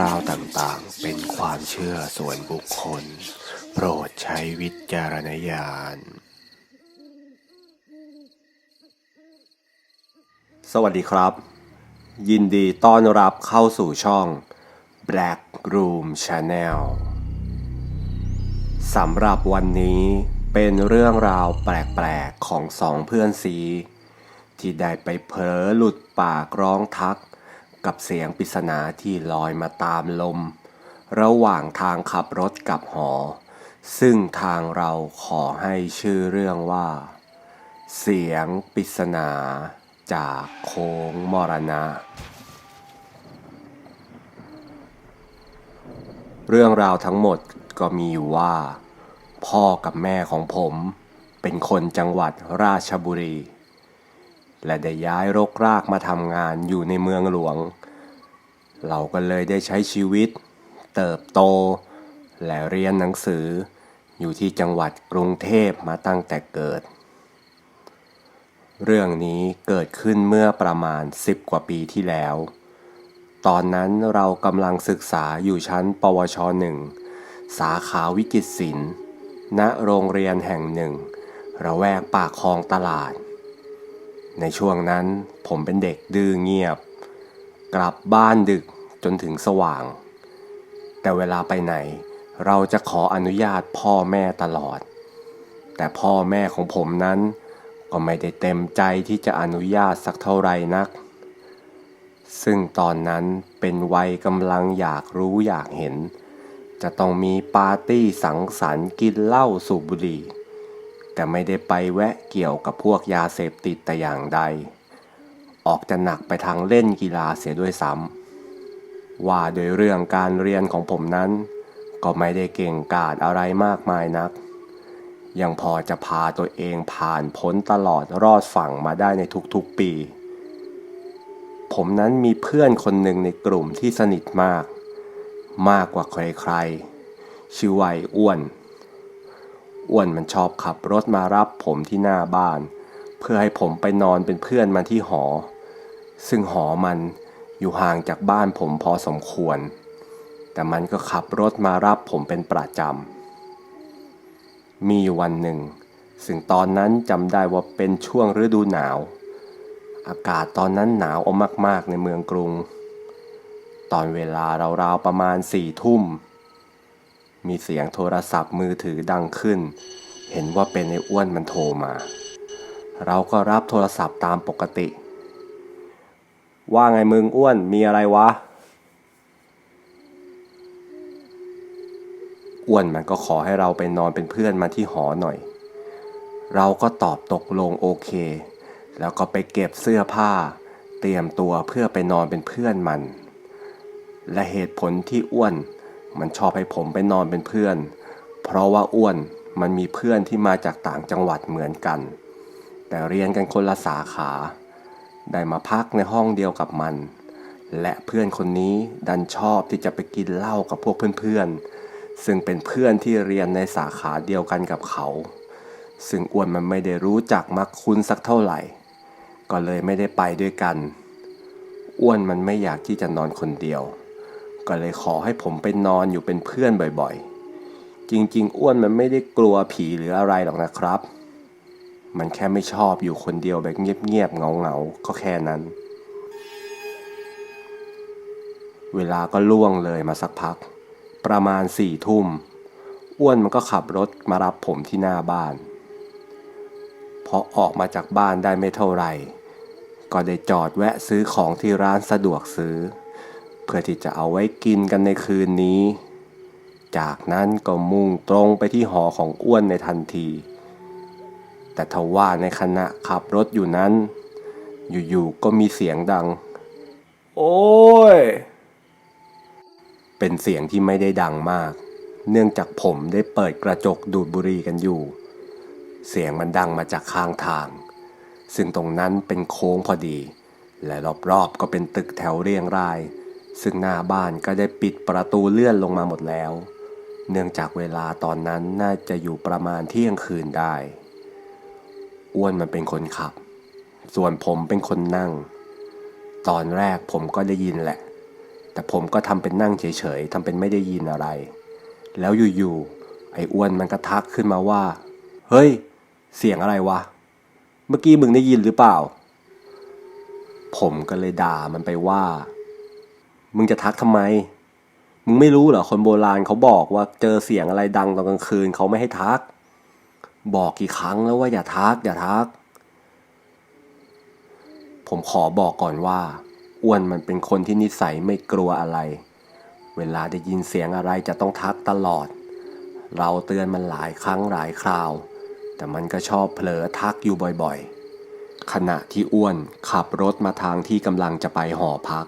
ราวต่างๆ เป็นความเชื่อส่วนบุคคล โปรดใช้วิจารณญาณ สวัสดีครับ ยินดีต้อนรับเข้าสู่ช่อง Black Room Channel สำหรับวันนี้เป็นเรื่องราวแปลก ๆ ของสองเพื่อนซี ที่ได้ไปเผลอหลุดปากร้องทัก กับเสียงปริศนาที่ลอยมาตามลม ระหว่างทางขับรถกลับหอ ซึ่งทางเราขอให้ชื่อเรื่องว่า เสียงปริศนาจากโค้งมรณะ เรื่องราวทั้งหมดก็มีอยู่ว่า พ่อกับแม่ของผมเป็นคนจังหวัดราชบุรี และได้ย้ายรกรากมาทำงานอยู่ในเมืองหลวง เราก็เลยได้ใช้ชีวิต เติบโต และเรียนหนังสือ อยู่ที่จังหวัดกรุงเทพมาตั้งแต่เกิด เรื่องนี้เกิดขึ้นเมื่อประมาณ 10 กว่าปีที่แล้ว ตอนนั้นเรากำลังศึกษาอยู่ชั้น ปวชหนึ่งสาขาวิจิตรศิลป์ณโรงเรียนแห่งหนึ่ง ระแวกปากคลองตลาด ในช่วงนั้นผมเป็นเด็กดื้อเงียบ กลับบ้านดึกจนถึงสว่าง แต่เวลาไปไหน เราจะขออนุญาตพ่อแม่ตลอด แต่พ่อแม่ของผมนั้น ก็ไม่ได้เต็มใจที่จะอนุญาตสักเท่าไรนัก ซึ่งตอนนั้นเป็นวัยกำลังอยากรู้อยากเห็น จะต้องมีปาร์ตี้สังสรรค์กินเหล้าสูบบุหรี่ แต่ไม่ได้ไปแวะเกี่ยวกับพวกยาเสพติดแต่อย่างใด ออกจะหนักไปทางเล่นกีฬาเสียด้วยซ้ำว่าโดยเรื่องการเรียนของผมนั้น ก็ไม่ได้เก่งกาจอะไรมากมายนัก ยังพอจะพาตัวเองผ่านพ้นตลอดรอดฝั่งมาได้ในทุกๆปี ผมนั้นมีเพื่อนคนหนึ่งในกลุ่มที่สนิทมาก มากกว่าใครๆชื่อว่าไอ้อ้วน อ้วนมันชอบขับรถมารับผมที่หน้าบ้าน เพื่อให้ผมไปนอนเป็นเพื่อนมันที่หอ ซึ่งหอมันอยู่ห่างจากบ้านผมพอสมควร แต่มันก็ขับรถมารับผมเป็นประจำ มีวันหนึ่ง ซึ่งตอนนั้นจำได้ว่าเป็นช่วงฤดูหนาว อากาศตอนนั้นหนาวอามาก ๆ ในเมืองกรุง ตอนเวลาราวๆประมาณสี่ทุ่ม มีเสียงโทรศัพท์มือถือดังขึ้น เห็นว่าเป็นไอ้อ้วนมันโทรมา เราก็รับโทรศัพท์ตามปกติ ว่าไงมึงอ้วนมีอะไรวะ อ้วนมันก็ขอให้เราไปนอนเป็นเพื่อนมาที่หอหน่อย เราก็ตอบตกลงโอเค แล้วก็ไปเก็บเสื้อผ้า เตรียมตัวเพื่อไปนอนเป็นเพื่อนมัน และเหตุผลที่อ้วน มันชอบให้ผมไปนอนเป็นเพื่อน เพราะว่าอ้วนมันมีเพื่อนที่มาจากต่างจังหวัดเหมือนกัน แต่เรียนกันคนละสาขา ได้มาพักในห้องเดียวกับมัน และเพื่อนคนนี้ดันชอบที่จะไปกินเหล้ากับพวกเพื่อนๆ ซึ่งเป็นเพื่อนที่เรียนในสาขาเดียวกันกับเขา ซึ่งอ้วนมันไม่ได้รู้จักมักคุ้นสักเท่าไหร่ ก็เลยไม่ได้ไปด้วยกัน อ้วนมันไม่อยากที่จะนอนคนเดียว ก็เลยขอให้ผมไปนอนอยู่เป็นเพื่อนบ่อยๆ จริงๆ อ้วนมันไม่ได้กลัวผีหรืออะไรหรอกนะครับ มันแค่ไม่ชอบอยู่คนเดียวแบบเงียบๆเงาๆก็แค่นั้น เวลาก็ล่วงเลยมาสักพัก ประมาณสี่ทุ่ม อ้วนมันก็ขับรถมารับผมที่หน้าบ้าน พอออกมาจากบ้านได้ไม่เท่าไหร่ ก็ได้จอดแวะซื้อของที่ร้านสะดวกซื้อ เพื่อที่จะเอาไว้กินกันในคืนนี้ จากนั้นก็มุ่งตรงไปที่หอของอ้วนในทันที แต่ทว่าในขณะขับรถอยู่นั้น อยู่ๆก็มีเสียงดัง โอ้ย เป็นเสียงที่ไม่ได้ดังมาก เนื่องจากผมได้เปิดกระจกดูดบุหรี่กันอยู่ เสียงมันดังมาจากข้างทาง ซึ่งตรงนั้นเป็นโค้งพอดี และรอบๆก็เป็นตึกแถวเรียงราย ซึ่งหน้าบ้านก็ได้ปิดประตูเลื่อนลงมาหมดแล้ว เนื่องจากเวลาตอนนั้นน่าจะอยู่ประมาณเที่ยงคืนได้ อ้วนมันเป็นคนขับ ส่วนผมเป็นคนนั่ง ตอนแรกผมก็ได้ยินแหละ แต่ผมก็ทำเป็นนั่งเฉยๆทำเป็นไม่ได้ยินอะไร แล้วอยู่ๆไอ้อ้วนมันก็ทักขึ้นมาว่า เฮ้ย เสียงอะไรวะ เมื่อกี้มึงได้ยินหรือเปล่า ผมก็เลยด่ามันไปว่า มึงจะทักทำไม มึงไม่รู้เหรอคนโบราณเขาบอกว่าเจอเสียงอะไรดังตอนกลางคืนเขาไม่ให้ทัก บอกกี่ครั้งแล้วว่าอย่าทัก อย่าทัก ผมขอบอกก่อนว่าอ้วนมันเป็นคนที่นิสัยไม่กลัวอะไร เวลาได้ยินเสียงอะไรจะต้องทักตลอด เราเตือนมันหลายครั้งหลายคราว แต่มันก็ชอบเผลอทักอยู่บ่อยๆ ขณะที่อ้วนขับรถมาทางที่กำลังจะไปหอพัก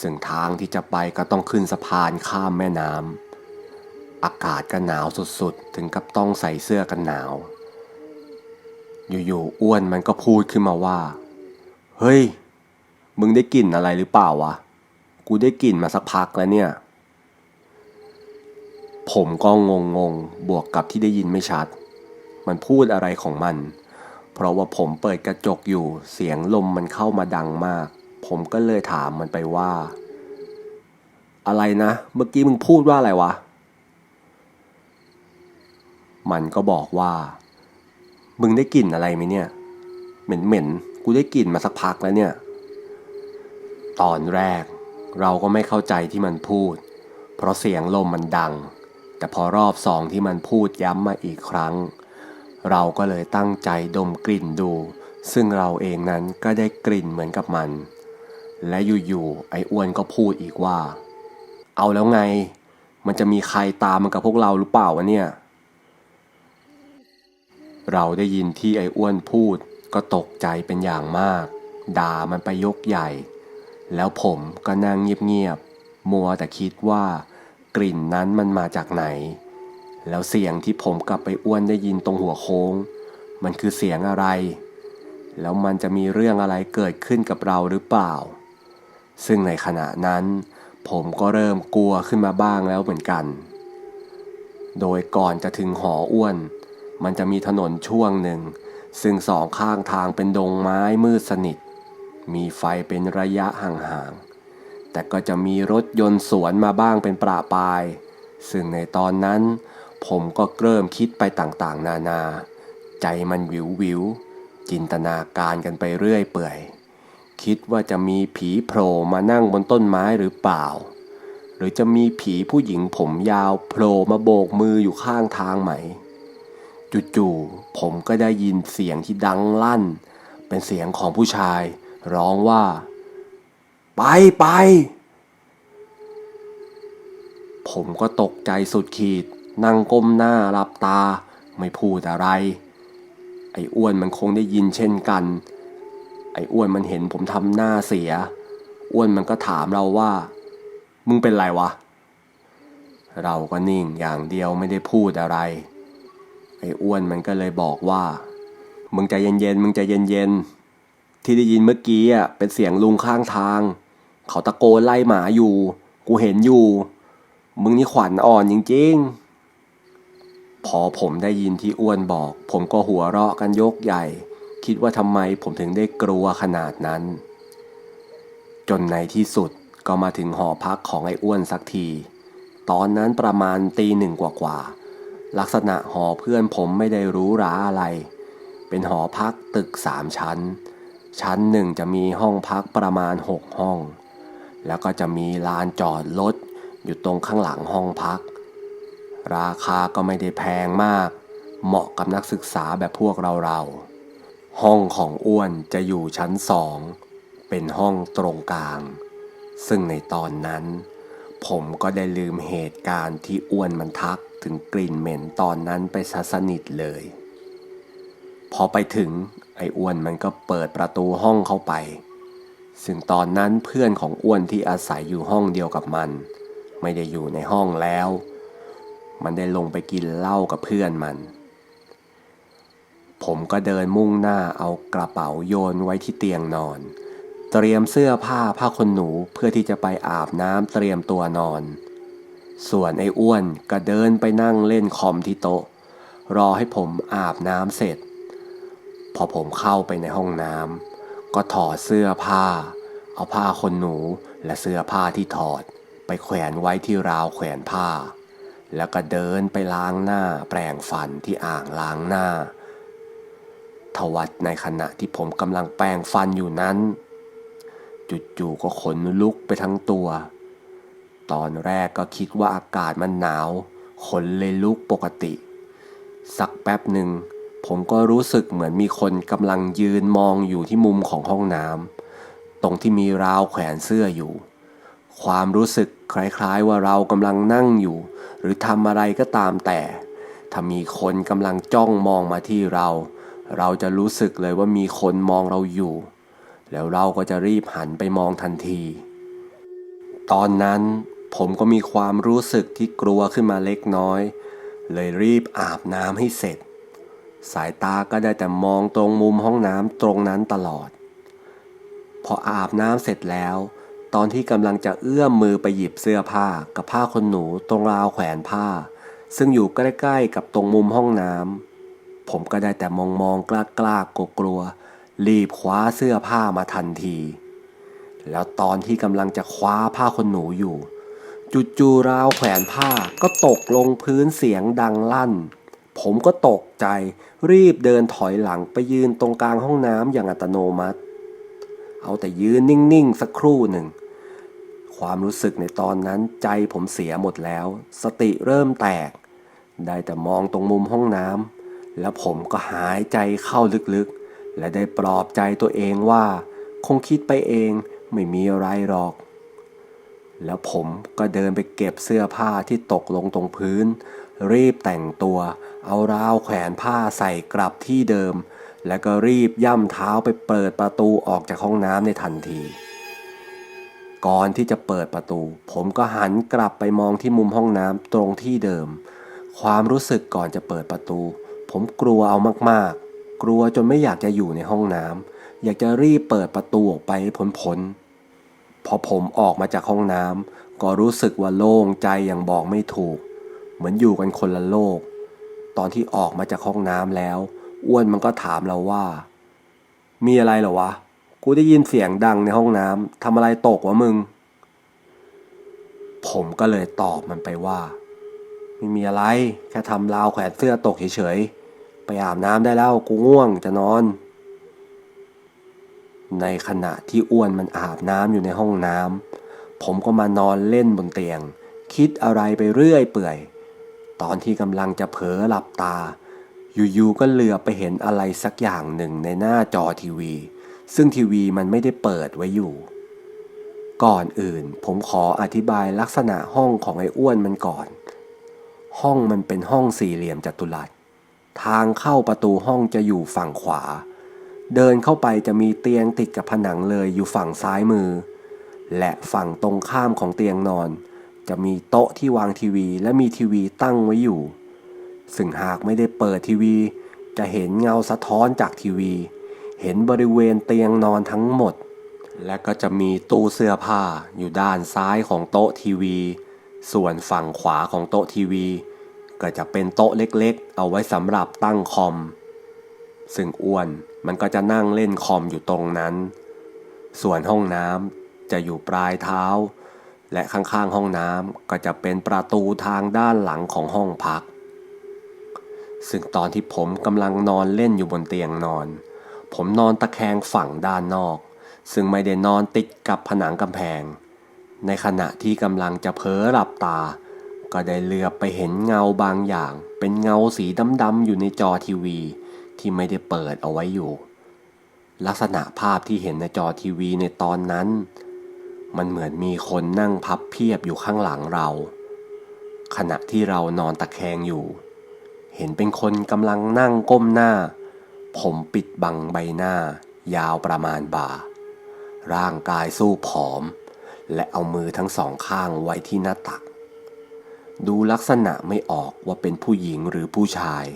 ซึ่งทางที่จะไปก็ต้องขึ้นสะพานข้ามแม่น้ำอากาศก็หนาวสุดๆ ถึงกับต้องใส่เสื้อกันหนาว อยู่ๆอ้วนมันก็พูดขึ้นมาว่า เฮ้ย มึงได้กลิ่นอะไรหรือเปล่าวะ กูได้กลิ่นมาสักพักแล้วเนี่ย ผมก็งงงๆบวกกับที่ได้ยินไม่ชัด มันพูดอะไรของมัน เพราะว่าผมเปิดกระจกอยู่เสียงลมมันเข้ามาดังมาก ผมก็เลยถามมันไปว่า อะไรนะ เมื่อกี้มึงพูดว่าอะไรวะ มันก็บอกว่า มึงได้กลิ่นอะไรไหมเนี่ย เหม็นเหม็นๆกูได้กลิ่นมาสักพักแล้วเนี่ย ตอนแรกเราก็ไม่เข้าใจที่มันพูด เพราะเสียงลมมันดัง แต่พอรอบสองที่มันพูดย้ำมาอีกครั้ง เราก็เลยตั้งใจดมกลิ่นดู ซึ่งเราเองนั้นก็ได้กลิ่นเหมือนกับมัน และอยู่ๆไอ้อ้วนก็พูดอีกว่า เอาแล้วไง มันจะมีใครตามมันกับพวกเราหรือเปล่าวะเนี่ย เราได้ยินที่ไอ้อ้วนพูดก็ตกใจเป็นอย่างมาก ด่ามันไปยกใหญ่ แล้วผมก็นั่งเงียบๆมัวแต่คิดว่ากลิ่นนั้นมันมาจากไหน แล้วเสียงที่ผมกับไปอ้วนได้ยินตรงหัวโค้ง มันคือเสียงอะไร แล้วมันจะมีเรื่องอะไรเกิดขึ้นกับเราหรือเปล่า ซึ่งในขณะนั้น ผมก็เริ่มกลัวขึ้นมาบ้างแล้วเหมือนกัน โดยก่อนจะถึงหออ้วน มันจะมีถนนช่วงหนึ่ง ซึ่งสองข้างทางเป็นดงไม้มืดสนิท มีไฟเป็นระยะห่างๆ แต่ก็จะมีรถยนต์สวนมาบ้างเป็นประปาย ซึ่งในตอนนั้น ผมก็เริ่มคิดไปต่างๆ นานา ใจมันวิววิวจินตนาการกันไปเรื่อยเปื่อย คิดว่าจะมีผีโผล่มานั่งบนต้นไม้หรือเปล่า หรือจะมีผีผู้หญิงผมยาวโผล่มาโบกมืออยู่ข้างทางไหม จู่ๆผมก็ได้ยินเสียงที่ดังลั่น เป็นเสียงของผู้ชาย ร้องว่า ไปไปผมก็ตกใจสุดขีด นั่งก้มหน้าหลับตา ไม่พูดอะไร ไอ้อ้วนมันคงได้ยินเช่นกัน ไอ้อ้วนมันเห็นผมทำหน้าเสีย อ้วนมันก็ถามเราว่า มึงเป็นไรวะ เราก็นิ่งอย่างเดียวไม่ได้พูดอะไร ไอ้อ้วนมันก็เลยบอกว่า มึงใจเย็นๆ มึงใจเย็นๆ ที่ได้ยินเมื่อกี้อะเป็นเสียงลุงข้างทาง เขาตะโกนไล่หมาอยู่ กูเห็นอยู่ มึงนี่ขวัญอ่อนจริงๆ พอผมได้ยินที่อ้วนบอก ผมก็หัวเราะกันยกใหญ่ คิดว่าทำไมผมถึงได้กลัวขนาดนั้น จนในที่สุดก็มาถึงหอพักของไอ้อ้วนสักที ตอนนั้นประมาณตีหนึ่งกว่าๆลักษณะหอเพื่อนผมไม่ได้รู้ราอะไร เป็นหอพักตึกสามชั้น ชั้นหนึ่งจะมีห้องพักประมาณหกห้อง แล้วก็จะมีลานจอดรถอยู่ตรงข้างหลังห้องพัก ราคาก็ไม่ได้แพงมาก เหมาะกับนักศึกษาแบบพวกเราเราๆ ห้องของอ้วนจะอยู่ชั้นสอง เป็นห้องตรงกลาง ซึ่งในตอนนั้น ผมก็ได้ลืมเหตุการณ์ที่อ้วนมันทักถึงกลิ่นเหม็นตอนนั้นไปซะสนิทเลย พอไปถึงไอ้อ้วนมันก็เปิดประตูห้องเข้าไป ซึ่งตอนนั้นเพื่อนของอ้วนที่อาศัยอยู่ห้องเดียวกับมัน ไม่ได้อยู่ในห้องแล้ว มันได้ลงไปกินเหล้ากับเพื่อนมัน ผมก็เดินมุ่งหน้าเอากระเป๋าโยนไว้ที่เตียงนอน เตรียมเสื้อผ้าผ้าขนหนูเพื่อที่จะไปอาบน้ำเตรียมตัวนอน ส่วนไอ้อ้วนก็เดินไปนั่งเล่นคอมที่โต๊ะ รอให้ผมอาบน้ำเสร็จ พอผมเข้าไปในห้องน้ำก็ถอดเสื้อผ้า เอาผ้าขนหนูและเสื้อผ้าที่ถอด ไปแขวนไว้ที่ราวแขวนผ้า แล้วก็เดินไปล้างหน้าแปรงฟันที่อ่างล้างหน้า ทวัดในขณะที่ผมกำลังแปรงฟันอยู่นั้นจู่ๆก็ขนลุกไปทั้งตัว ตอนแรกก็คิดว่าอากาศมันหนาว ขนเลยลุกปกติ สักแป๊บหนึ่ง ผมก็รู้สึกเหมือนมีคนกำลังยืนมองอยู่ที่มุมของห้องน้ำตรงที่มีราวแขวนเสื้ออยู่ ความรู้สึกคล้ายๆว่าเรากำลังนั่งอยู่ หรือทำอะไรก็ตามแต่ ถ้ามีคนกำลังจ้องมองมาที่เรา เราจะรู้สึกเลยว่ามีคนมองเราอยู่ แล้วเราก็จะรีบหันไปมองทันที ตอนนั้นผมก็มีความรู้สึกที่กลัวขึ้นมาเล็กน้อย เลยรีบอาบน้ำให้เสร็จ สายตาก็ได้แต่มองตรงมุมห้องน้ำตรงนั้นตลอด พออาบน้ำเสร็จแล้ว ตอนที่กำลังจะเอื้อมมือไปหยิบเสื้อผ้ากับผ้าขนหนูตรงราวแขวนผ้า ซึ่งอยู่ใกล้ๆกับตรงมุมห้องน้ำ ผมก็ได้แต่มองมองๆกล้ากล้ากลัวกลัวๆรีบคว้าเสื้อผ้ามาทันที แล้วตอนที่กำลังจะคว้าผ้าขนหนูอยู่จู่ๆราวแขวนผ้าก็ตกลงพื้นเสียงดังลั่น ผมก็ตกใจรีบเดินถอยหลังไปยืนตรงกลางห้องน้ำอย่างอัตโนมัติ เอาแต่ยืนนิ่งๆ สักครู่หนึ่ง ความรู้สึกในตอนนั้นใจผมเสียหมดแล้ว สติเริ่มแตก ได้แต่มองตรงมุมห้องน้ำ แล้วผมก็หายใจเข้าลึกๆ และได้ปลอบใจตัวเองว่า คงคิดไปเองไม่มีอะไรหรอก แล้วผมก็เดินไปเก็บเสื้อผ้าที่ตกลงตรงพื้น รีบแต่งตัว เอาราวแขวนผ้าใส่กลับที่เดิม แล้วก็รีบย่ำเท้าไปเปิดประตูออกจากห้องน้ำในทันที ก่อนที่จะเปิดประตู ผมก็หันกลับไปมองที่มุมห้องน้ำตรงที่เดิม ความรู้สึกก่อนจะเปิดประตู ผมกลัวเอามากๆ กลัวจนไม่อยากจะอยู่ในห้องน้ำอยากจะรีบเปิดประตูออกไปพ้นๆพอผมออกมาจากห้องน้ำก็รู้สึกว่าโล่งใจอย่างบอกไม่ถูก เหมือนอยู่กันคนละโลก ตอนที่ออกมาจากห้องน้ำแล้ว อ้วนมันก็ถามเราว่า มีอะไรเหรอวะ กูได้ยินเสียงดังในห้องน้ำทำอะไรตกวะมึง ผมก็เลยตอบมันไปว่า ไม่มีอะไร แค่ทำราวแขวนเสื้อตกเฉยๆ ไปอาบน้ำได้แล้วกูง่วงจะนอน ในขณะที่อ้วนมันอาบน้ำอยู่ในห้องน้ำผมก็มานอนเล่นบนเตียง คิดอะไรไปเรื่อยเปื่อย ตอนที่กำลังจะเผลอหลับตา อยู่ๆก็เหลือไปเห็นอะไรสักอย่างหนึ่งในหน้าจอทีวี ซึ่งทีวีมันไม่ได้เปิดไว้อยู่ก่อนอื่นผมขออธิบายลักษณะห้องของไอ้อ้วนมันก่อน ห้องมันเป็นห้องสี่เหลี่ยมจัตุรัส ทางเข้าประตูห้องจะอยู่ฝั่งขวา เดินเข้าไปจะมีเตียงติดกับผนังเลยอยู่ฝั่งซ้ายมือ และฝั่งตรงข้ามของเตียงนอน จะมีโต๊ะที่วางทีวีและมีทีวีตั้งไว้อยู่ ซึ่งหากไม่ได้เปิดทีวี จะเห็นเงาสะท้อนจากทีวี เห็นบริเวณเตียงนอนทั้งหมด และก็จะมีตู้เสื้อผ้าอยู่ด้านซ้ายของโต๊ะทีวี ส่วนฝั่งขวาของโต๊ะทีวี ก็จะเป็นโต๊ะเล็กๆ เอาไว้สำหรับตั้งคอม ซึ่งอ้วนมันก็จะนั่งเล่นคอมอยู่ตรงนั้น ส่วนห้องน้ำจะอยู่ปลายเท้า และข้างๆห้องน้ำก็จะเป็นประตูทางด้านหลังของห้องพัก ซึ่งตอนที่ผมกำลังนอนเล่นอยู่บนเตียงนอน ผมนอนตะแคงฝั่งด้านนอก ซึ่งไม่ได้นอนติดกับผนังกำแพง ในขณะที่กำลังจะเผลอหลับตา ก็ได้เหลือบไปเห็นเงาบางอย่าง เป็นเงาสีดำๆอยู่ในจอทีวี ที่ไม่ได้เปิดเอาไว้อยู่ ลักษณะภาพที่เห็นในจอทีวีในตอนนั้น มันเหมือนมีคนนั่งพับเพียบอยู่ข้างหลังเรา ขณะที่เรานอนตะแคงอยู่ เห็นเป็นคนกำลังนั่งก้มหน้า ผมปิดบังใบหน้า ยาวประมาณบ่า ร่างกายสู้ผอม และเอามือทั้งสองข้างไว้ที่หน้าตัก ดูลักษณะไม่ออกว่าเป็นผู้หญิงหรือผู้ชาย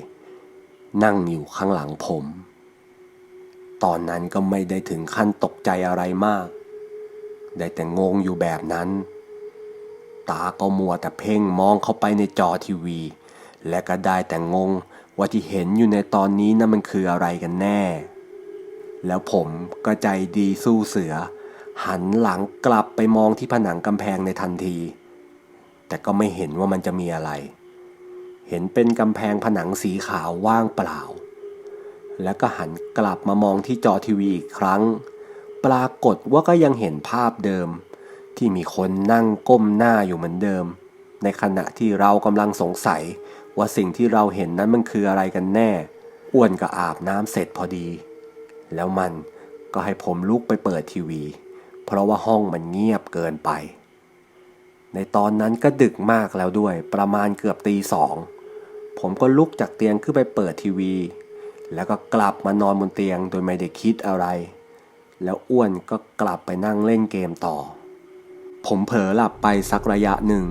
นั่งอยู่ข้างหลังผม ตอนนั้นก็ไม่ได้ถึงขั้นตกใจอะไรมาก ได้แต่งงอยู่แบบนั้น ตาก็มัวแต่เพ่งมองเข้าไปในจอทีวี และก็ได้แต่งงว่าที่เห็นอยู่ในตอนนี้นั่นมันคืออะไรกันแน่ แล้วผมก็ใจดีสู้เสือ หันหลังกลับไปมองที่ผนังกำแพงในทันที แต่ก็ไม่เห็นว่ามันจะมีอะไร เห็นเป็นกำแพงผนังสีขาวว่างเปล่า แล้วก็หันกลับมามองที่จอทีวีอีกครั้ง ปรากฏว่าก็ยังเห็นภาพเดิม ที่มีคนนั่งก้มหน้าอยู่เหมือนเดิม ในขณะที่เรากำลังสงสัยว่าสิ่งที่เราเห็นนั้นมันคืออะไรกันแน่ อ้วนก็อาบน้ำเสร็จพอดี แล้วมันก็ให้ผมลุกไปเปิดทีวี เพราะว่าห้องมันเงียบเกินไป ในตอนนั้นก็ดึกมากแล้วด้วย ประมาณเกือบตีสองผมก็ลุกจากเตียงขึ้นไปเปิดทีวี แล้วก็กลับมานอนบนเตียงโดยไม่ได้คิดอะไร แล้วอ้วนก็กลับไปนั่งเล่นเกมต่อ ผมเผลอหลับไปสักระยะหนึ่ง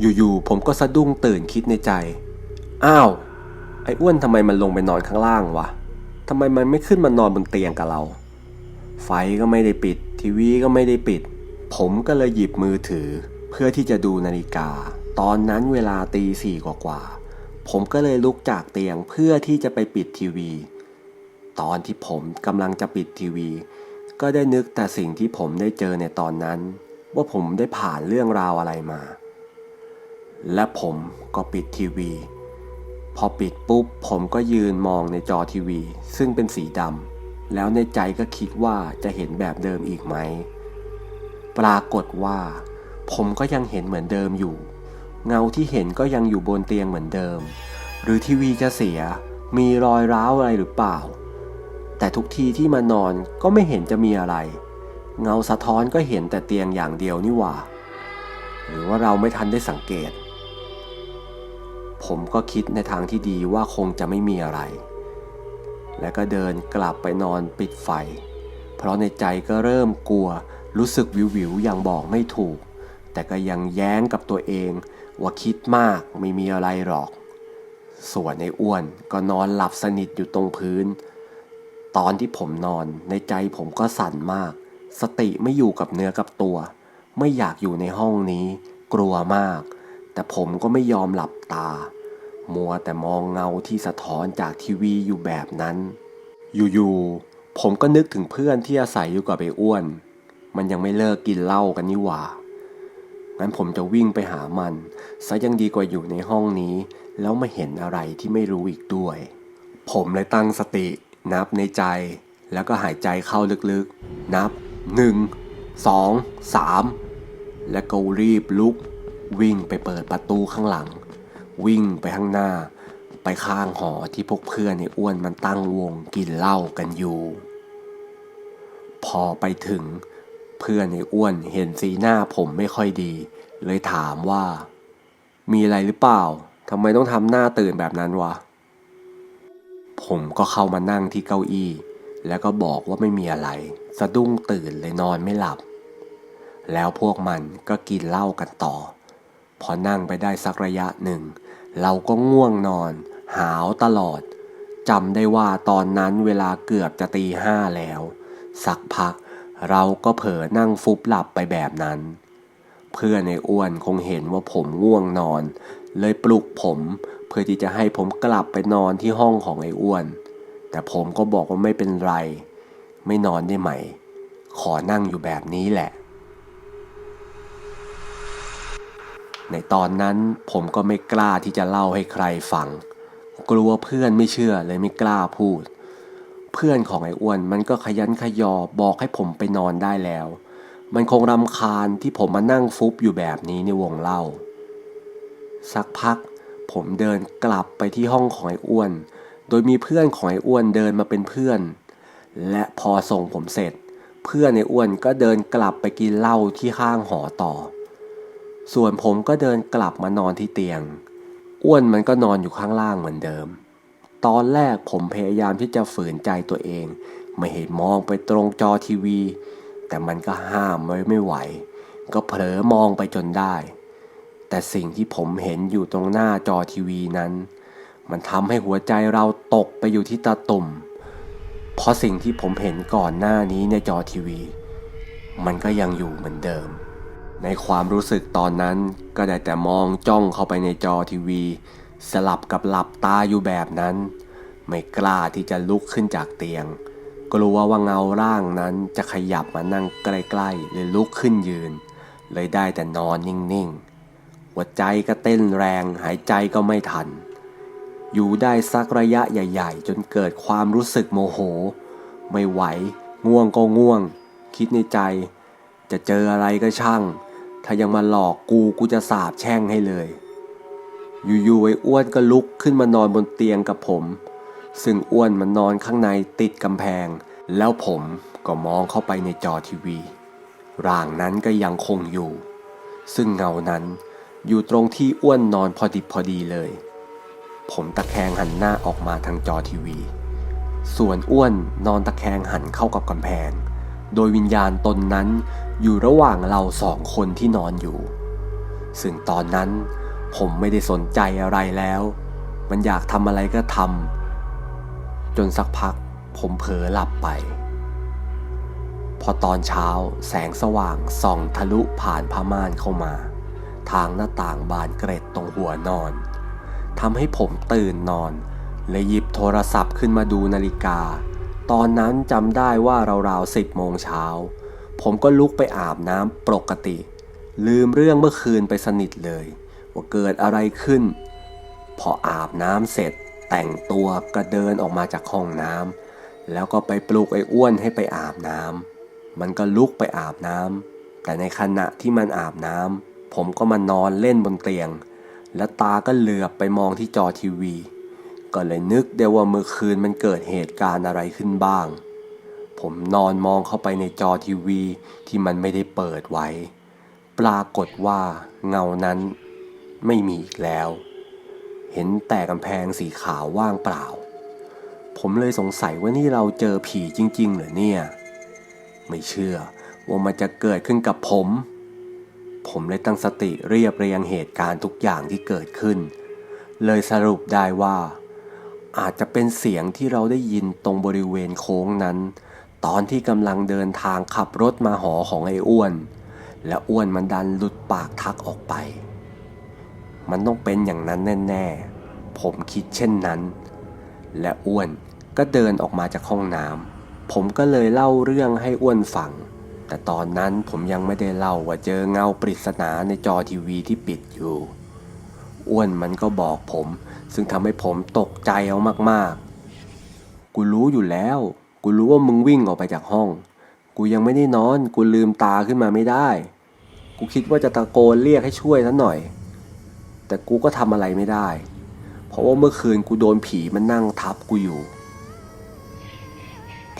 อยู่ๆผมก็สะดุ้งตื่นคิดในใจ อ้าว ไอ้อ้วนทำไมมันลงไปนอนข้างล่างวะทำไมมันไม่ขึ้นมานอนบนเตียงกับเรา ไฟก็ไม่ได้ปิด ทีวีก็ไม่ได้ปิด ผมก็เลยหยิบมือถือ เพื่อที่จะดูนาฬิกา ตอนนั้นเวลาตีสี่กว่าๆผมก็เลยลุกจากเตียงเพื่อที่จะไปปิดทีวี ตอนที่ผมกำลังจะปิดทีวี ก็ได้นึกแต่สิ่งที่ผมได้เจอในตอนนั้น ว่าผมได้ผ่านเรื่องราวอะไรมา และผมก็ปิดทีวี พอปิดปุ๊บผมก็ยืนมองในจอทีวี ซึ่งเป็นสีดำ แล้วในใจก็คิดว่าจะเห็นแบบเดิมอีกไหม ปรากฏว่า ผมก็ยังเห็นเหมือนเดิมอยู่ เงาที่เห็นก็ยังอยู่บนเตียงเหมือนเดิม หรือทีวีจะเสีย มีรอยร้าวอะไรหรือเปล่า แต่ทุกทีที่มานอนก็ไม่เห็นจะมีอะไร เงาสะท้อนก็เห็นแต่เตียงอย่างเดียวนี่หว่า หรือว่าเราไม่ทันได้สังเกต ผมก็คิดในทางที่ดีว่าคงจะไม่มีอะไร และก็เดินกลับไปนอนปิดไฟ เพราะในใจก็เริ่มกลัวรู้สึกวิววิวอย่างบอกไม่ถูก แต่ก็ยังแย้งกับตัวเอง ว่าคิดมากไม่มีอะไรหรอก ส่วนในอ้วนก็นอนหลับสนิทอยู่ตรงพื้น ตอนที่ผมนอนในใจผมก็สั่นมาก สติไม่อยู่กับเนื้อกับตัว ไม่อยากอยู่ในห้องนี้ กลัวมาก แต่ผมก็ไม่ยอมหลับตา มัวแต่มองเงาที่สะท้อนจากทีวีอยู่แบบนั้น อยู่ๆ ผมก็นึกถึงเพื่อนที่อาศัยอยู่กับไอ้อ้วน มันยังไม่เลิกกินเหล้ากันนี่หว่า งั้นผมจะวิ่งไปหามันซะยังดีกว่าอยู่ในห้องนี้ แล้วมาเห็นอะไรที่ไม่รู้อีกด้วย ผมเลยตั้งสติ นับในใจ แล้วก็หายใจเข้าลึกๆ นับหนึ่งสองสามแล้วก็รีบลุก วิ่งไปเปิดประตูข้างหลัง วิ่งไปข้างหน้า ไปข้างหอที่พวกเพื่อนในอ้วนมันตั้งวงกินเหล้ากันอยู่ พอไปถึงเพื่อนในอ้วนเห็นสีหน้าผมไม่ค่อยดี เลยถามว่า มีอะไรหรือเปล่าทำไมต้องทำหน้าตื่นแบบนั้นวะ ผมก็เข้ามานั่งที่เก้าอี้ แล้วก็บอกว่าไม่มีอะไร สะดุ้งตื่นเลยนอนไม่หลับ แล้วพวกมันก็กินเหล้ากันต่อ พอนั่งไปได้สักระยะหนึ่ง เราก็ง่วงนอน หาวตลอดจำได้ว่าตอนนั้นเวลาเกือบจะตีห้าแล้ว สักพักเราก็เผลอนั่งฟุบหลับไปแบบนั้น เพื่อนในอ้วนคงเห็นว่าผมง่วงนอน เลยปลุกผมเพื่อที่จะให้ผมกลับไปนอนที่ห้องของไอ้อ้วน แต่ผมก็บอกว่าไม่เป็นไร ไม่นอนได้ไหม ขอนั่งอยู่แบบนี้แหละ ในตอนนั้นผมก็ไม่กล้าที่จะเล่าให้ใครฟัง กลัวเพื่อนไม่เชื่อเลยไม่กล้าพูด เพื่อนของไอ้อ้วนมันก็ขยันขยอบอกให้ผมไปนอนได้แล้ว มันคงรำคาญที่ผมมานั่งฟุบอยู่แบบนี้ในวงเล่า สักพัก ผมเดินกลับไปที่ห้องของไอ้อ้วน โดยมีเพื่อนของไอ้อ้วนเดินมาเป็นเพื่อน และพอส่งผมเสร็จ เพื่อนไอ้อ้วนก็เดินกลับไปกินเหล้าที่ข้างหอต่อ ส่วนผมก็เดินกลับมานอนที่เตียง อ้วนมันก็นอนอยู่ข้างล่างเหมือนเดิม ตอนแรกผมพยายามที่จะฝืนใจตัวเอง ไม่เห็นมองไปตรงจอทีวี แต่มันก็ห้ามไว้ไม่ไหว ก็เผลอมองไปจนได้ แต่สิ่งที่ผมเห็นอยู่ตรงหน้าจอทีวีนั้น มันทำให้หัวใจเราตกไปอยู่ที่ตาตุ่ม เพราะสิ่งที่ผมเห็นก่อนหน้านี้ในจอทีวี มันก็ยังอยู่เหมือนเดิม ในความรู้สึกตอนนั้นก็ได้แต่มองจ้องเข้าไปในจอทีวี สลับกับหลับตาอยู่แบบนั้น ไม่กล้าที่จะลุกขึ้นจากเตียง กลัวว่าเงาร่างนั้นจะขยับมานั่งใกล้ๆหรือลุกขึ้นยืน เลยได้แต่นอนนิ่งๆ หัวใจก็เต้นแรงหายใจก็ไม่ทัน อยู่ได้สักระยะใหญ่ ๆ จนเกิดความรู้สึกโมโห ไม่ไหว ง่วงก็ง่วง คิดในใจ จะเจออะไรก็ช่าง ถ้ายังมาหลอกกูกูจะสาบแช่งให้เลย อยู่ๆไอ้อ้วนก็ลุกขึ้นมานอนบนเตียงกับผม ซึ่งอ้วนมันนอนข้างในติดกำแพง แล้วผมก็มองเข้าไปในจอทีวี ร่างนั้นก็ยังคงอยู่ ซึ่งเงานั้นอยู่ตรงที่อ้วนนอนพอดิบพอดีเลย ผมตะแคงหันหน้าออกมาทางจอทีวี ส่วนอ้วนนอนตะแคงหันเข้ากับกำแพง โดยวิญญาณตนนั้น อยู่ระหว่างเราสองคนที่นอนอยู่ ซึ่งตอนนั้นผมไม่ได้สนใจอะไรแล้ว มันอยากทำอะไรก็ทำจนสักพักผมเผลอหลับไป พอตอนเช้าแสงสว่างส่องทะลุผ่านผ้าม่านเข้ามา ทางหน้าต่างบานเกร็ดตรงหัวนอนทำให้ผมตื่นนอนเลยหยิบโทรศัพท์ขึ้นมาดูนาฬิกา ตอนนั้นจำได้ว่าราวๆสิบโมงเช้า ผมก็ลุกไปอาบน้ำปกติ ลืมเรื่องเมื่อคืนไปสนิทเลย ว่าเกิดอะไรขึ้น พออาบน้ำเสร็จ แต่งตัวกระเดินออกมาจากห้องน้ำแล้วก็ไปปลุกไอ้อ้วนให้ไปอาบน้ำมันก็ลุกไปอาบน้ำแต่ในขณะที่มันอาบน้ำผมก็มานอนเล่นบนเตียง และตาก็เหลือบไปมองที่จอทีวี ก็เลยนึกได้ว่าเมื่อคืนมันเกิดเหตุการณ์อะไรขึ้นบ้าง ผมนอนมองเข้าไปในจอทีวีที่มันไม่ได้เปิดไว้ ปรากฏว่าเงานั้นไม่มีอีกแล้ว เห็นแต่กำแพงสีขาวว่างเปล่า ผมเลยสงสัยว่านี่เราเจอผีจริง ๆ เหรอเนี่ย ไม่เชื่อว่ามันจะเกิดขึ้นกับผม ผมเลยตั้งสติเรียบเรียงเหตุการณ์ทุกอย่างที่เกิดขึ้น เลยสรุปได้ว่าอาจจะเป็นเสียงที่เราได้ยินตรงบริเวณโค้งนั้น ตอนที่กำลังเดินทางขับรถมาหอของไอ้อ้วน และอ้วนมันดันหลุดปากทักออกไป มันต้องเป็นอย่างนั้นแน่ๆ ผมคิดเช่นนั้น และอ้วนก็เดินออกมาจากห้องน้ำผมก็เลยเล่าเรื่องให้อ้วนฟัง แต่ตอนนั้นผมยังไม่ได้เล่าว่าเจอเงาปริศนาในจอทีวีที่ปิดอยู่ อ้วนมันก็บอกผม ซึ่งทำให้ผมตกใจเอามากๆ กูรู้อยู่แล้ว กูรู้ว่ามึงวิ่งออกไปจากห้อง กูยังไม่ได้นอน กูลืมตาขึ้นมาไม่ได้ กูคิดว่าจะตะโกนเรียกให้ช่วยซะหน่อย แต่กูก็ทำอะไรไม่ได้ เพราะว่าเมื่อคืนกูโดนผีมันนั่งทับกูอยู่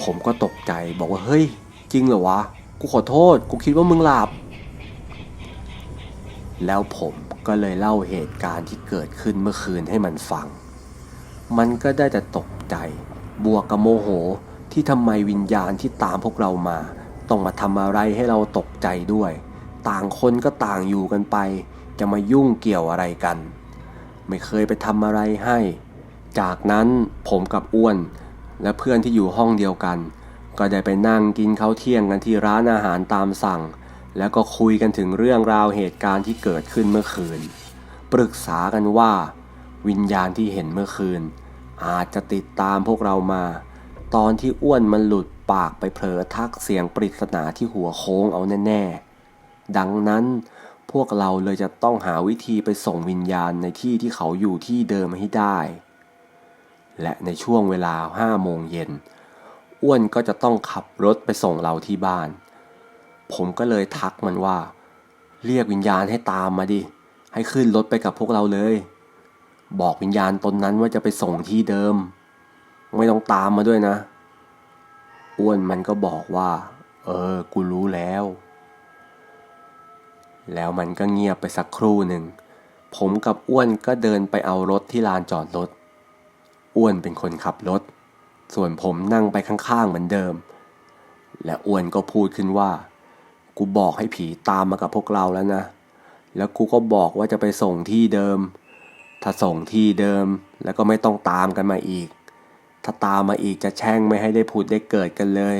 ผมก็ตกใจบอกว่าเฮ้ย จริงเหรอวะ กูขอโทษ กูคิดว่ามึงหลับ แล้วผมก็เลยเล่าเหตุการณ์ที่เกิดขึ้นเมื่อคืนให้มันฟัง มันก็ได้แต่ตกใจ บวกกับโมโห ที่ทำไมวิญญาณที่ตามพวกเรามา ต้องมาทำอะไรให้เราตกใจด้วย ต่างคนก็ต่างอยู่กันไป จะมายุ่งเกี่ยวอะไรกัน ไม่เคยไปทำอะไรให้ จากนั้นผมกับอ้วน และเพื่อนที่อยู่ห้องเดียวกัน ก็ได้ไปนั่งกินข้าวเที่ยงกันที่ร้านอาหารตามสั่ง แล้วก็คุยกันถึงเรื่องราวเหตุการณ์ที่เกิดขึ้นเมื่อคืน ปรึกษากันว่า วิญญาณที่เห็นเมื่อคืน อาจจะติดตามพวกเรามา ตอนที่อ้วนมันหลุดปากไปเผลอทักเสียงปริศนาที่หัวโค้งเอาแน่ๆ ดังนั้นพวกเราเลยจะต้องหาวิธีไปส่งวิญญาณในที่ที่เขาอยู่ที่เดิมให้ได้ และในช่วงเวลาห้าโมงเย็น อ้วนก็จะต้องขับรถไปส่งเราที่บ้าน ผมก็เลยทักมันว่า เรียกวิญญาณให้ตามมาดิ ให้ขึ้นรถไปกับพวกเราเลย บอกวิญญาณตนนั้นว่าจะไปส่งที่เดิม ไม่ต้องตามมาด้วยนะ อ้วนมันก็บอกว่า เออ กูรู้แล้ว แล้วมันก็เงียบไปสักครู่หนึ่ง ผมกับอ้วนก็เดินไปเอารถที่ลานจอดรถ อ้วนเป็นคนขับรถ ส่วนผมนั่งไปข้างๆเหมือนเดิม และอ้วนก็พูดขึ้นว่า กูบอกให้ผีตามมากับพวกเราแล้วนะ แล้วกูก็บอกว่าจะไปส่งที่เดิม ถ้าส่งที่เดิมแล้วก็ไม่ต้องตามกันมาอีก ถ้าตามมาอีกจะแช่งไม่ให้ได้พูดได้เกิดกันเลย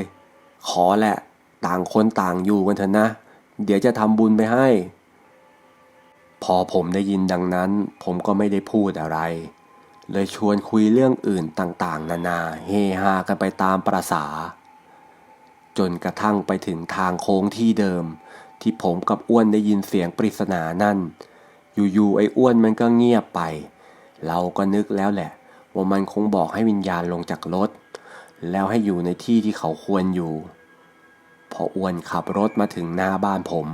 ขอแหละ ต่างคนต่างอยู่กันเถอะนะ เดี๋ยวจะทำบุญไปให้ พอผมได้ยินดังนั้น ผมก็ไม่ได้พูดอะไร เลยชวนคุยเรื่องอื่นต่างๆ นานา เฮฮากันไปตามประษา จนกระทั่งไปถึงทางโค้งที่เดิม ที่ผมกับอ้วนได้ยินเสียงปริศนานั่น อยู่ๆไอ้อ้วนมันก็เงียบไป เราก็นึกแล้วแหละ ว่ามันคงบอกให้วิญญาณลงจากรถ แล้วให้อยู่ในที่ที่เขาควรอยู่ พออ้วนขับรถมาถึงหน้าบ้านผม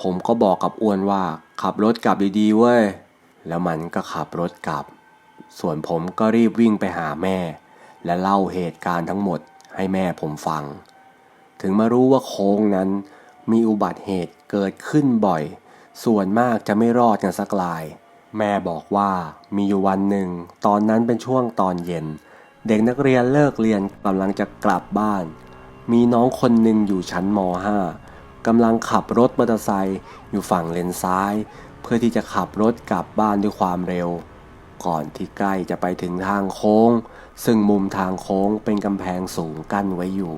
ผมก็บอกกับอ้วนว่าขับรถกลับดีๆเว้ย แล้วมันก็ขับรถกลับ ส่วนผมก็รีบวิ่งไปหาแม่ และเล่าเหตุการณ์ทั้งหมดให้แม่ผมฟัง ถึงมารู้ว่าโค้งนั้น มีอุบัติเหตุเกิดขึ้นบ่อย ส่วนมากจะไม่รอดกันสักลาย แม่บอกว่ามีอยู่วันหนึ่ง ตอนนั้นเป็นช่วงตอนเย็น เด็กนักเรียนเลิกเรียนกำลังจะกลับบ้าน มีน้องคนหนึ่งอยู่ชั้นม .5 กำลังขับรถมอเตอร์ไซค์อยู่ฝั่งเลนซ้าย เพื่อที่จะขับรถกลับบ้านด้วยความเร็ว ก่อนที่ใกล้จะไปถึงทางโค้ง ซึ่งมุมทางโค้งเป็นกำแพงสูงกั้นไว้อยู่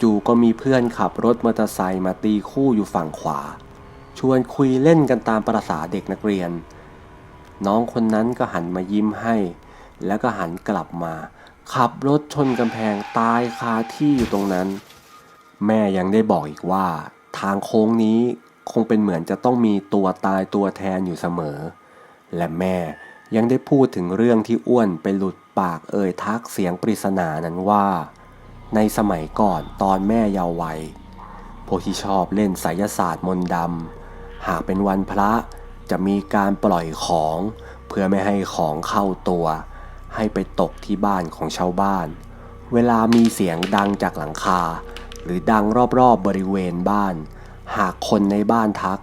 จู่ๆก็มีเพื่อนขับรถมอเตอร์ไซค์มาตีคู่อยู่ฝั่งขวา ชวนคุยเล่นกันตามประษาเด็กนักเรียน น้องคนนั้นก็หันมายิ้มให้ แล้วก็หันกลับมา ขับรถชนกำแพงตายคาที่อยู่ตรงนั้น แม่ยังได้บอกอีกว่า ทางโค้งนี้คงเป็นเหมือนจะต้องมีตัวตายตัวแทนอยู่เสมอ และแม่ยังได้พูดถึงเรื่องที่อ้วนไปหลุดปากเอ่ยทักเสียงปริศนานั้นว่า ในสมัยก่อนตอนแม่เยาว์วัยพวกที่ชอบเล่นไสยศาสตร์มนต์ดำหากเป็นวันพระ จะมีการปล่อยของ เพื่อไม่ให้ของเข้าตัว ให้ไปตกที่บ้านของชาวบ้าน เวลามีเสียงดังจากหลังคา หรือดังรอบๆบบริเวณบ้าน หากคนในบ้านทัก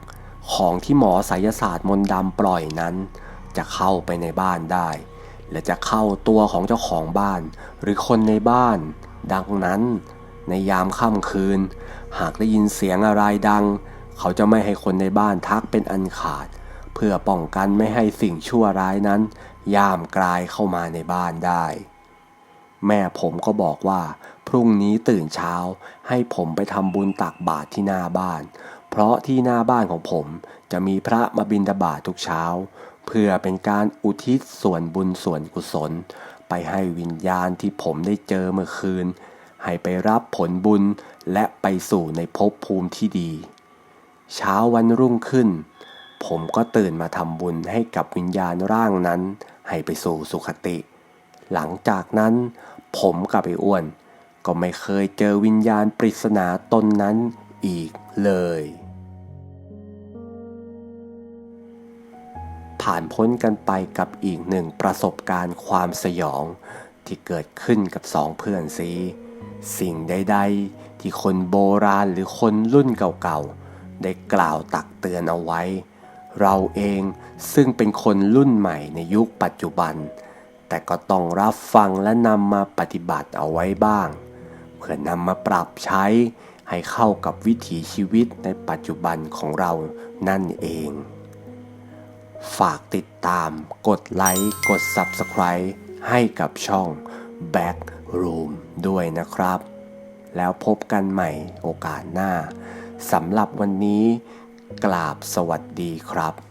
ของที่หมอไสยศาสตร์มนต์ดำปล่อยนั้น จะเข้าไปในบ้านได้ และจะเข้าตัวของเจ้าของบ้าน หรือคนในบ้าน ดังนั้นในยามค่ำคืน หากได้ยินเสียงอะไรดัง เขาจะไม่ให้คนในบ้านทักเป็นอันขาด เพื่อป้องกันไม่ให้สิ่งชั่วร้ายนั้น ย่ามกลายเข้ามาในบ้านได้ แม่ผมก็บอกว่า พรุ่งนี้ตื่นเช้า ให้ผมไปทำบุญตักบาตรที่หน้าบ้าน เพราะที่หน้าบ้านของผมจะมีพระมาบิณฑบาตทุกเช้า เพื่อเป็นการอุทิศส่วนบุญส่วนกุศล ไปให้วิญญาณที่ผมได้เจอเมื่อคืน ให้ไปรับผลบุญและไปสู่ในภพภูมิที่ดี เช้าวันรุ่งขึ้น ผมก็ตื่นมาทำบุญให้กับวิญญาณร่างนั้น ให้ไปสู่สุขติ หลังจากนั้น ผมกับไอ้อ้วน ก็ไม่เคยเจอวิญญาณปริศนาตนนั้นอีกเลย ผ่านพ้นกันไปกับอีกหนึ่งประสบการณ์ความสยองที่เกิดขึ้นกับสองเพื่อนซีสิ่งใดๆที่คนโบราณหรือคนรุ่นเก่าๆ ได้กล่าวตักเตือนเอาไว้ เราเองซึ่งเป็นคนรุ่นใหม่ในยุคปัจจุบัน แต่ก็ต้องรับฟังและนำมาปฏิบัติเอาไว้บ้าง เพื่อนำมาปรับใช้ให้เข้ากับวิถีชีวิตในปัจจุบันของเรานั่นเอง ฝากติดตาม กดไลค์ กด Subscribe ให้กับช่อง Back Room ด้วยนะครับ แล้วพบกันใหม่โอกาสหน้าสำหรับวันนี้ กราบสวัสดีครับ